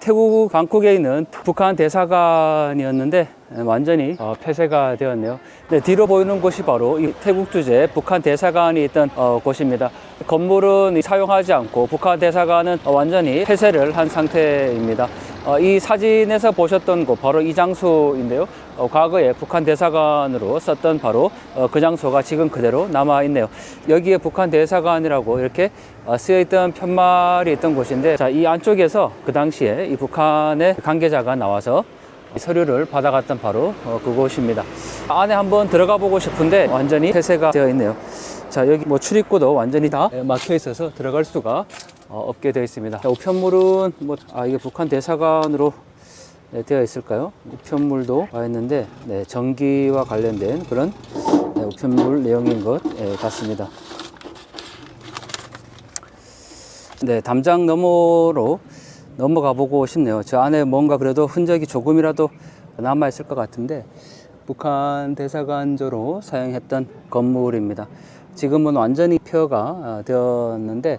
태국 방콕에 있는 북한 대사관이었는데 완전히 어, 폐쇄가 되었네요. 네, 뒤로 보이는 곳이 바로 이 태국 주재 북한 대사관이 있던 어, 곳입니다. 건물은 사용하지 않고 북한 대사관은 어, 완전히 폐쇄를 한 상태입니다. 어, 이 사진에서 보셨던 곳 바로 이 장소인데요. 어, 과거에 북한 대사관으로 썼던 바로 어, 그 장소가 지금 그대로 남아 있네요. 여기에 북한 대사관이라고 이렇게 어, 쓰여 있던 편말이 있던 곳인데, 자, 이 안쪽에서 그 당시에 이 북한의 관계자가 나와서 이 서류를 받아갔던 바로 어, 그곳입니다. 안에 한번 들어가 보고 싶은데 완전히 폐쇄가 되어 있네요. 자, 여기 뭐 출입구도 완전히 다 막혀 있어서 들어갈 수가 어, 없게 되어 있습니다. 자, 우편물은 뭐, 아, 이게 북한 대사관으로 네, 되어 있을까요? 우편물도 와 있는데, 네, 전기와 관련된 그런 네, 우편물 내용인 것 예, 같습니다. 네, 담장 너머로 넘어가 보고 싶네요. 저 안에 뭔가 그래도 흔적이 조금이라도 남아 있을 것 같은데 북한 대사관조로 사용했던 건물입니다. 지금은 완전히 폐허가 아, 되었는데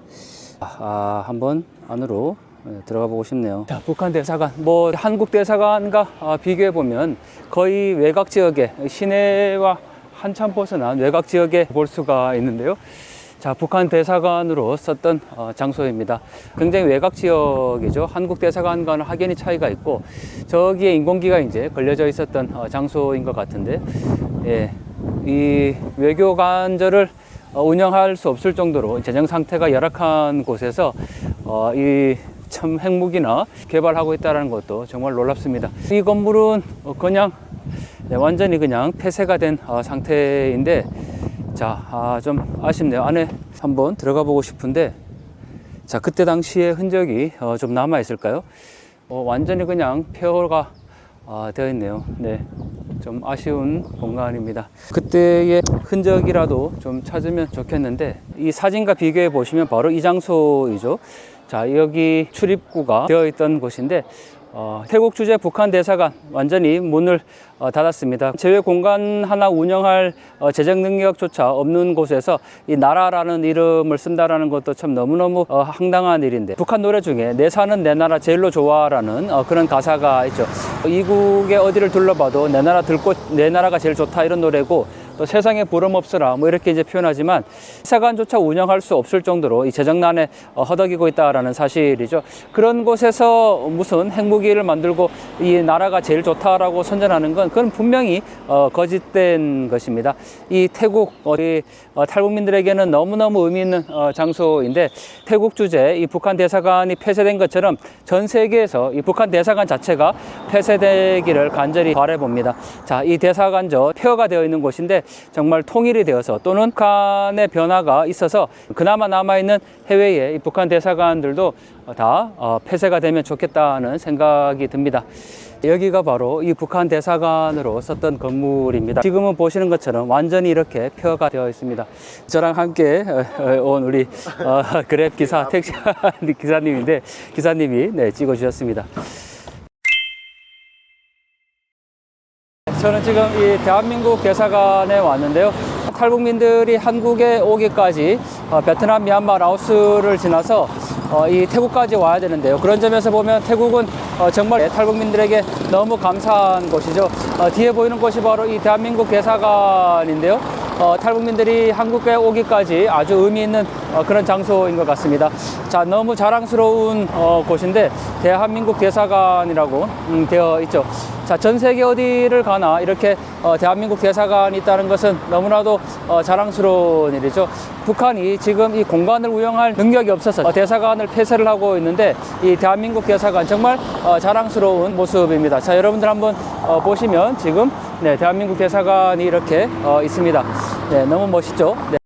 아, 한번 안으로 예, 들어가 보고 싶네요. 자, 북한 대사관, 뭐 한국 대사관과 아, 비교해 보면 거의 외곽 지역에 시내와 한참 벗어난 외곽 지역에 볼 수가 있는데요. 자, 북한 대사관으로 썼던 어, 장소입니다. 굉장히 외곽 지역이죠. 한국 대사관과는 확연히 차이가 있고 저기에 인공기가 이제 걸려져 있었던 어, 장소인 것 같은데, 예, 이 외교 관절을 어, 운영할 수 없을 정도로 재정 상태가 열악한 곳에서 어, 이 참 핵무기나 개발하고 있다는 것도 정말 놀랍습니다. 이 건물은 어, 그냥 네, 완전히 그냥 폐쇄가 된 어, 상태인데 자, 아, 좀 아쉽네요. 안에 한번 들어가 보고 싶은데, 자, 그때 당시의 흔적이 어, 좀 남아 있을까요? 어, 완전히 그냥 폐허가 아, 되어 있네요. 네. 좀 아쉬운 공간입니다. 그때의 흔적이라도 좀 찾으면 좋겠는데, 이 사진과 비교해 보시면 바로 이 장소이죠. 자, 여기 출입구가 되어 있던 곳인데, 어, 태국 주재 북한 대사관 완전히 문을 어, 닫았습니다. 제외 공간 하나 운영할 어, 재정 능력조차 없는 곳에서 이 나라라는 이름을 쓴다라는 것도 참 너무너무 어, 황당한 일인데 북한 노래 중에 내 사는 내 나라 제일로 좋아라는 어, 그런 가사가 있죠. 이국의 어디를 둘러봐도 내 나라 들고 내 나라가 제일 좋다 이런 노래고 또 세상에 부름 없으라 뭐 이렇게 이제 표현하지만 사관조차 운영할 수 없을 정도로 이 재정난에 어, 허덕이고 있다라는 사실이죠. 그런 곳에서 무슨 핵무기를 만들고 이 나라가 제일 좋다라고 선전하는 건 그건 분명히 어, 거짓된 것입니다. 이 태국 우리 어, 탈북민들에게는 너무너무 의미 있는 어, 장소인데 태국 주재 이 북한 대사관이 폐쇄된 것처럼 전 세계에서 이 북한 대사관 자체가 폐쇄되기를 간절히 바라봅니다. 자, 이 대사관저 폐허가 되어 있는 곳인데 정말 통일이 되어서 또는 북한의 변화가 있어서 그나마 남아있는 해외의 이 북한 대사관들도 다 어, 폐쇄가 되면 좋겠다는 생각이 듭니다. 여기가 바로 이 북한 대사관으로 썼던 건물입니다. 지금은 보시는 것처럼 완전히 이렇게 폐허가 되어 있습니다. 저랑 함께 어, 어, 온 우리 어, 그랩 기사 택시 기사님인데 기사님이 네, 찍어주셨습니다. 저는 지금 이 대한민국 대사관에 왔는데요. 탈북민들이 한국에 오기까지 어, 베트남, 미얀마, 라오스를 지나서 어, 이 태국까지 와야 되는데요. 그런 점에서 보면 태국은 어, 정말 탈북민들에게 너무 감사한 곳이죠. 어, 뒤에 보이는 곳이 바로 이 대한민국 대사관인데요. 어, 탈북민들이 한국에 오기까지 아주 의미 있는 어, 그런 장소인 것 같습니다. 자, 너무 자랑스러운 어, 곳인데 대한민국 대사관이라고 음, 되어 있죠. 자, 전 세계 어디를 가나 이렇게 어, 대한민국 대사관이 있다는 것은 너무나도 어, 자랑스러운 일이죠. 북한이 지금 이 공간을 운영할 능력이 없어서 어, 대사관을 폐쇄를 하고 있는데 이 대한민국 대사관 정말 어, 자랑스러운 모습입니다. 자, 여러분들 한번 어, 보시면 지금 네, 대한민국 대사관이 이렇게 어, 있습니다. 네, 너무 멋있죠. 네.